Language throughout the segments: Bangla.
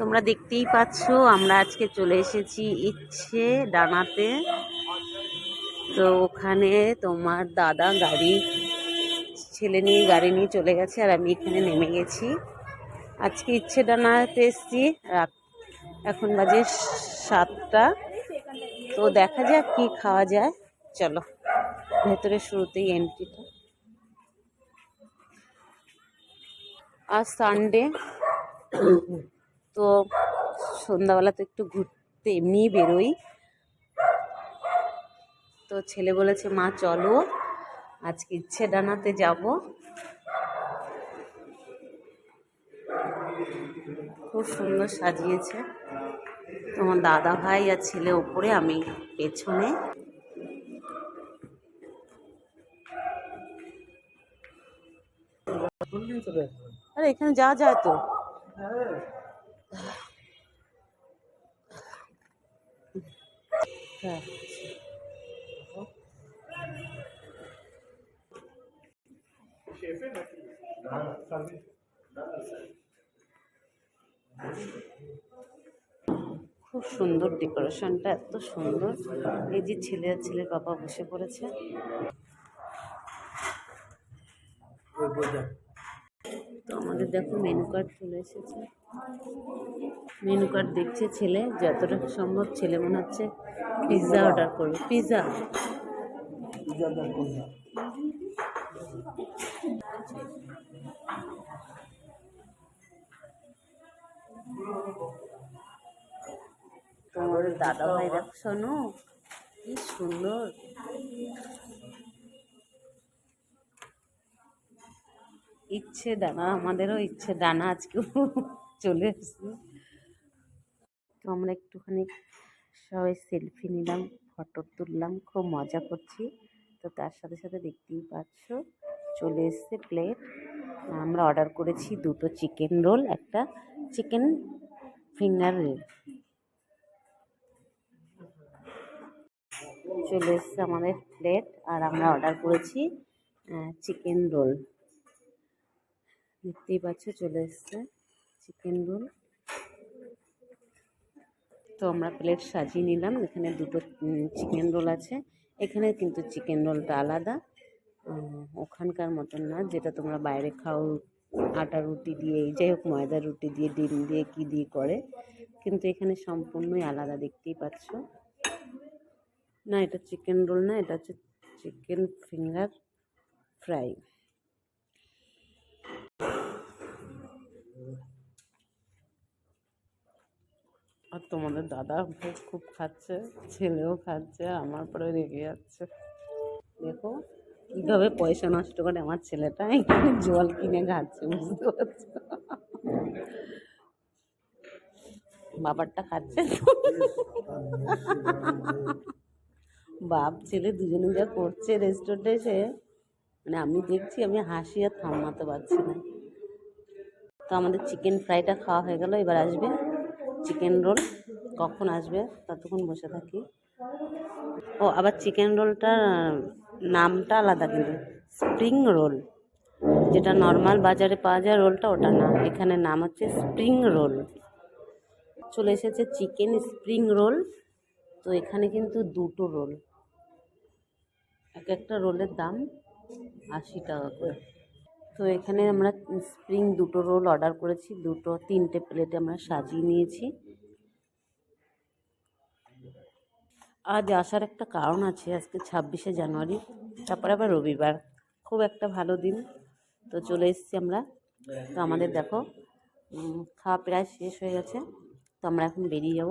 তোমরা দেখতেই পাচ্ছ, আমরা আজকে চলে এসেছি ইচ্ছে ডানাতে। তো ওখানে তোমার দাদা গাড়ি, ছেলে নিয়ে গাড়ি নিয়ে চলে গেছে আর আমি এখানে নেমে গেছি। আজকে ইচ্ছে ডানাতে এসছি, রাত এখন বাজে সাতটা। তো দেখা যাক কি খাওয়া যায়। চলো, ভেতরে শুরুতেই এন্ট্রিটা আর সানডে তো সন্ধ্যাবেলা তো একটু ঘুরতে এমনিই বেরোই। তো ছেলে বলেছে মা চলো আজকে ইচ্ছে ডানাতে যাব। খুব সুন্দর সাজিয়েছে। তোমার দাদা ভাই আর ছেলে ওপরে আমি পেছনে। আরে এখানে যাওয়া যায় তো? হ্যাঁ খুব সুন্দর ডেকোরেশনটা এত সুন্দর। এই যে ছেলে আর ছেলের বাবা বসে পড়েছে। তো আমাদের দেখো মেনু কার্ড চলে এসেছে। মেনু কার্ড দেখছে ছেলে যতটা সম্ভব ছেলে মনে হচ্ছে পিৎজা অর্ডার করবে। পিৎজা তোমার দাদা ভাই দেখো শোনো কি সুন্দর। ইচ্ছে দানা, আমাদেরও ইচ্ছে দানা আজকে চলে এসছে তো আমরা একটুখানি সবাই সেলফি নিলাম ফটো তুললাম, খুব মজা করছি। তো তার সাথে সাথে দেখতেই পাচ্ছ, চলে এসছে প্লেট আমরা অর্ডার করেছি দুটো চিকেন রোল একটা চিকেন ফিঙ্গার রোল চলে এসছে আমাদের প্লেট আর আমরা অর্ডার করেছি চিকেন রোল দেখতেই পাচ্ছ, চলে এসছে চিকেন রোল তো আমরা প্লেট সাজিয়ে নিলাম, এখানে দুটো চিকেন রোল আছে। এখানে কিন্তু চিকেন রোলটা আলাদা। ওখানকার মতন না, যেটা তোমরা বাইরে খাও, আটা রুটি দিয়ে, এই যাই হোক, ময়দা রুটি দিয়ে, ডিম দিয়ে, কি দিয়ে করে। কিন্তু এখানে সম্পূর্ণই আলাদা, দেখতেই পাচ্ছ। না, এটা চিকেন রোল না, এটা হচ্ছে চিকেন ফিঙ্গার ফ্রাই আর তোমাদের দাদা খুব খাচ্ছে, ছেলেও খাচ্ছে, আমার পরে রেগে যাচ্ছে। দেখো কীভাবে পয়সা নষ্ট করে আমার ছেলেটা এখানে জল কিনে খাচ্ছে, বুঝতে পারছ? বাবারটা খাচ্ছে? বাপ, ছেলে দুজনে যা করছে রেস্টুরেন্টে এসে মানে আমি দেখছি আমি হাসি আর থামাতে পারছি না। তো আমাদের চিকেন ফ্রাইটা খাওয়া হয়ে গেল, এবার আসবে। চিকেন রোল কখন আসবে ততক্ষণ বসে থাকি। ও, আবার চিকেন রোলটার নামটা আলাদা কিন্তু, স্প্রিং রোল। যেটা নর্মাল বাজারে পাওয়া যায় রোলটা, ওটা না। এখানে নাম হচ্ছে স্প্রিং রোল। চলে এসেছে চিকেন স্প্রিং রোল। তো এখানে কিন্তু দুটো রোল। এক একটা রোলের দাম আশি টাকা করে। তো এখানে আমরা স্প্রিং দুটো রোল অর্ডার করেছি, দুটো, তিনটে প্লেটে আমরা সাজিয়ে নিয়েছি। আজ আসার একটা কারণ আছে, আজকে ছাব্বিশে জানুয়ারি, তারপরে আবার রবিবার। খুব একটা ভালো দিন। তো চলে এসেছি আমরা। তো আমাদের দেখো খাওয়া প্রায় শেষ হয়ে গেছে। তো আমরা এখন বেরিয়ে যাব।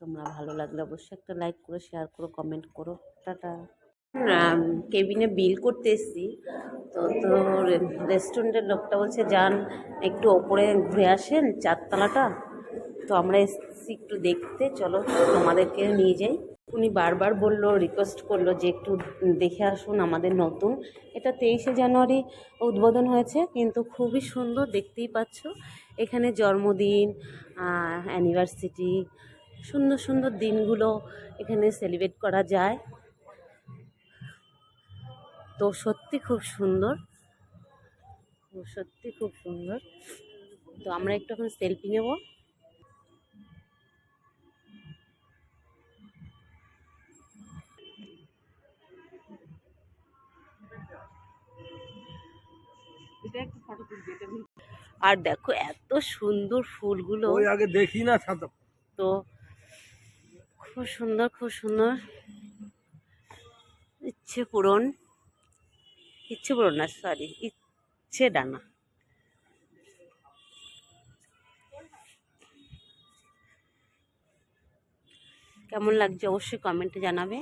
তোমরা ভালো লাগলে অবশ্যই একটা লাইক করো, শেয়ার করো, কমেন্ট করো। টাটা। কেবিনে বিল করতে এসেছি। তো তো রেস্টুরেন্টের লোকটা বলছে, যান, একটু ওপরে ঘুরে আসেন চারতলাটা। তো আমরা এসেছি একটু দেখতে, চলো তোমাদেরকে নিয়ে যাই। উনি বারবার বলল রিকোয়েস্ট করল যে একটু দেখে আসুন আমাদের নতুন। এটা তেইশে জানুয়ারি উদ্বোধন হয়েছে, কিন্তু খুবই সুন্দর, দেখতেই পাচ্ছ। এখানে জন্মদিন অ্যানিভার্সিটি সুন্দর সুন্দর দিনগুলো এখানে সেলিব্রেট করা যায়। তো সত্যি খুব সুন্দর। সত্যি খুব সুন্দর। তো আমরা একটু এখন সেলফি নেব আর দেখো এত সুন্দর ফুলগুলো। আগে দেখি না তো খুব সুন্দর খুব সুন্দর। ইচ্ছে পূরণ। ইচ্ছে বলো না সরি ইচ্ছে ডানা কেমন লাগছে অবশ্যই কমেন্টে জানাবে।